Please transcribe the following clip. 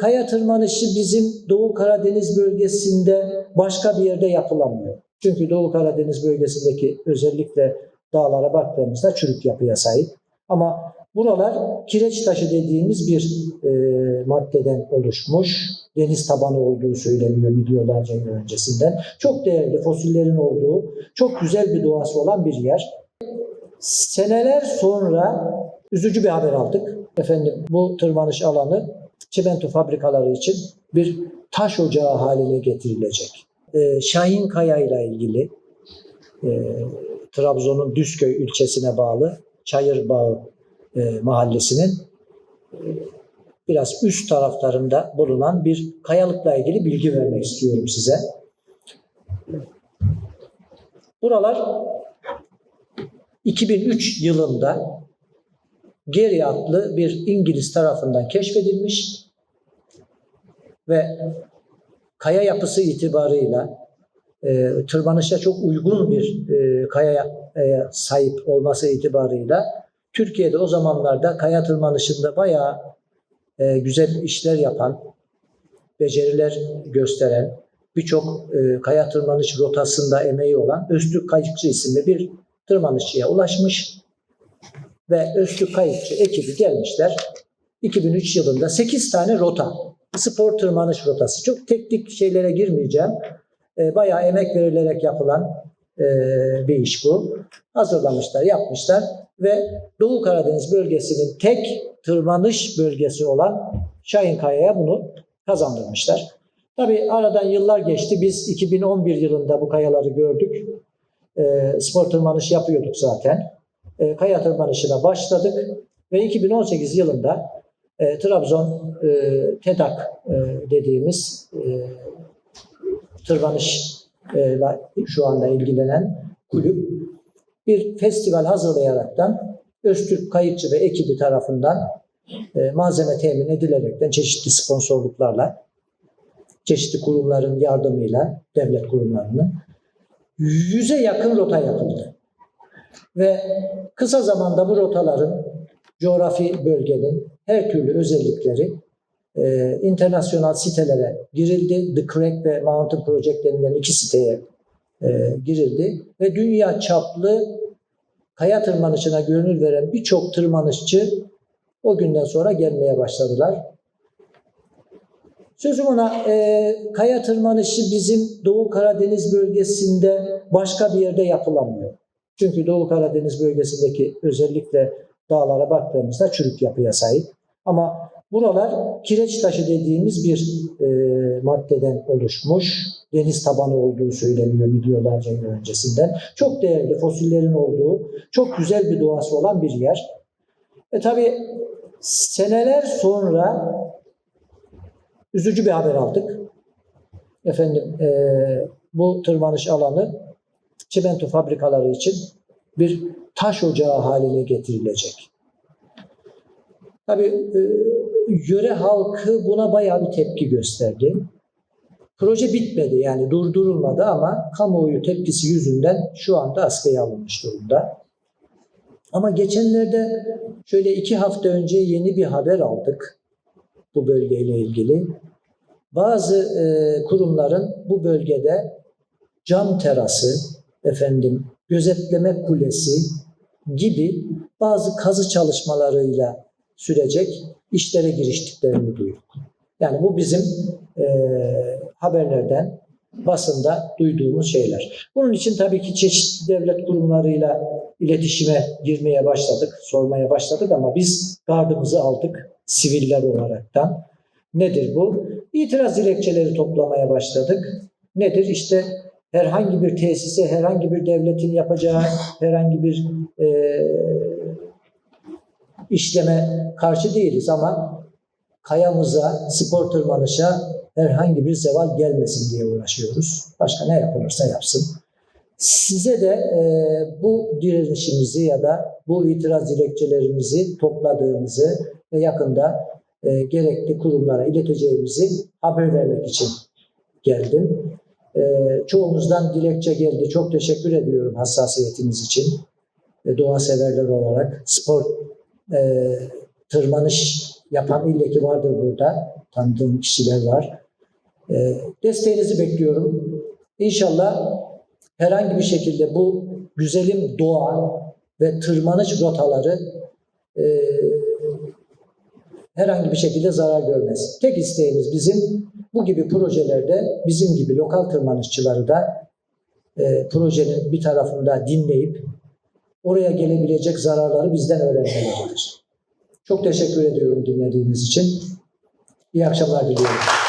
kaya tırmanışı bizim Doğu Karadeniz bölgesinde başka bir yerde yapılamıyor. Çünkü Doğu Karadeniz bölgesindeki özellikle dağlara baktığımızda çürük yapıya sahip. Ama buralar kireç taşı dediğimiz bir e, maddeden oluşmuş. Deniz tabanı olduğu söyleniyor milyonlarca yıl öncesinden. Çok değerli fosillerin olduğu, çok güzel bir doğası olan bir yer. Seneler sonra üzücü bir haber aldık. Efendim bu tırmanış alanı çimento fabrikaları için bir taş ocağı haline getirilecek. Ee, Şahin Kaya ile ilgili e, Trabzon'un Düzköy ilçesine bağlı Çayırbağ e, mahallesinin e, biraz üst taraflarında bulunan bir kayalıkla ilgili bilgi vermek istiyorum size. Buralar 2003 yılında Geri adlı bir İngiliz tarafından keşfedilmiş ve kaya yapısı itibarıyla e, tırmanışa çok uygun bir e, kayaya e, sahip olması itibarıyla Türkiye'de o zamanlarda kaya tırmanışında bayağı e, güzel işler yapan, beceriler gösteren, birçok e, kaya tırmanış rotasında emeği olan Öztürk Kayıkçı isimli bir tırmanışçıya ulaşmış ve Öztürk Kayıkçı ekibi gelmişler. 2003 yılında 8 tane rota, spor tırmanış rotası. Çok teknik şeylere girmeyeceğim. E, bayağı emek verilerek yapılan e, bir iş bu. Hazırlamışlar, yapmışlar ve Doğu Karadeniz bölgesinin tek tırmanış bölgesi olan Şahinkaya'ya bunu kazandırmışlar. Tabii aradan yıllar geçti. Biz 2011 yılında bu kayaları gördük. E, spor tırmanış yapıyorduk zaten. E, kaya tırmanışına başladık ve 2018 yılında e, Trabzon e, TEDAK e, dediğimiz e, tırmanışla şu anda ilgilenen kulüp bir festival hazırlayaraktan Öztürk Kayıkçı ve ekibi tarafından e, malzeme temin edilerekten çeşitli sponsorluklarla, çeşitli kurumların yardımıyla, devlet kurumlarının yüze yakın rota yapıldı. Ve kısa zamanda bu rotaların coğrafi bölgenin her türlü özellikleri e, internasyonel sitelere girildi. The Crack ve Mountain Project denilen iki siteye e, girildi. Ve dünya çaplı kaya tırmanışına gönül veren birçok tırmanışçı o günden sonra gelmeye başladılar. Sözüm ona e, kaya tırmanışı bizim Doğu Karadeniz bölgesinde başka bir yerde yapılamıyor. Çünkü Doğu Karadeniz bölgesindeki özellikle dağlara baktığımızda çürük yapıya sahip. Ama buralar kireç taşı dediğimiz bir e, maddeden oluşmuş. Deniz tabanı olduğu söyleniyor milyonlarca yıl öncesinden. Çok değerli fosillerin olduğu, çok güzel bir doğası olan bir yer. E tabi seneler sonra üzücü bir haber aldık. Efendim e, bu tırmanış alanı çimento fabrikaları için bir taş ocağı haline getirilecek. Tabii e, yöre halkı buna bayağı bir tepki gösterdi. Proje bitmedi yani durdurulmadı ama kamuoyu tepkisi yüzünden şu anda askıya alınmış durumda. Ama geçenlerde şöyle iki hafta önce yeni bir haber aldık bu bölgeyle ilgili. Bazı e, kurumların bu bölgede cam terası, efendim gözetleme kulesi gibi bazı kazı çalışmalarıyla sürecek işlere giriştiklerini duyduk. Yani bu bizim e, haberlerden, basında duyduğumuz şeyler. Bunun için tabii ki çeşitli devlet kurumlarıyla iletişime girmeye başladık, sormaya başladık ama biz gardımızı aldık siviller olaraktan. Nedir bu? İtiraz dilekçeleri toplamaya başladık. Nedir? İşte herhangi bir tesise, herhangi bir devletin yapacağı herhangi bir e, işleme karşı değiliz ama kayamıza, spor tırmanışa herhangi bir zeval gelmesin diye uğraşıyoruz. Başka ne yapılırsa yapsın. Size de e, bu direnişimizi ya da bu itiraz dilekçelerimizi topladığımızı ve yakında e, gerekli kurumlara ileteceğimizi haber vermek için geldim. E, çoğunuzdan dilekçe geldi. Çok teşekkür ediyorum hassasiyetiniz için. E, doğa severler olarak spor e, tırmanış yapan illeki vardır burada. tanıdığım kişiler var. E, desteğinizi bekliyorum. İnşallah herhangi bir şekilde bu güzelim doğa ve tırmanış rotaları e, herhangi bir şekilde zarar görmez. Tek isteğimiz bizim bu gibi projelerde bizim gibi lokal tırmanışçıları da e, projenin bir tarafında dinleyip oraya gelebilecek zararları bizden öğrenmeleridir. Çok teşekkür ediyorum dinlediğiniz için. İyi akşamlar diliyorum.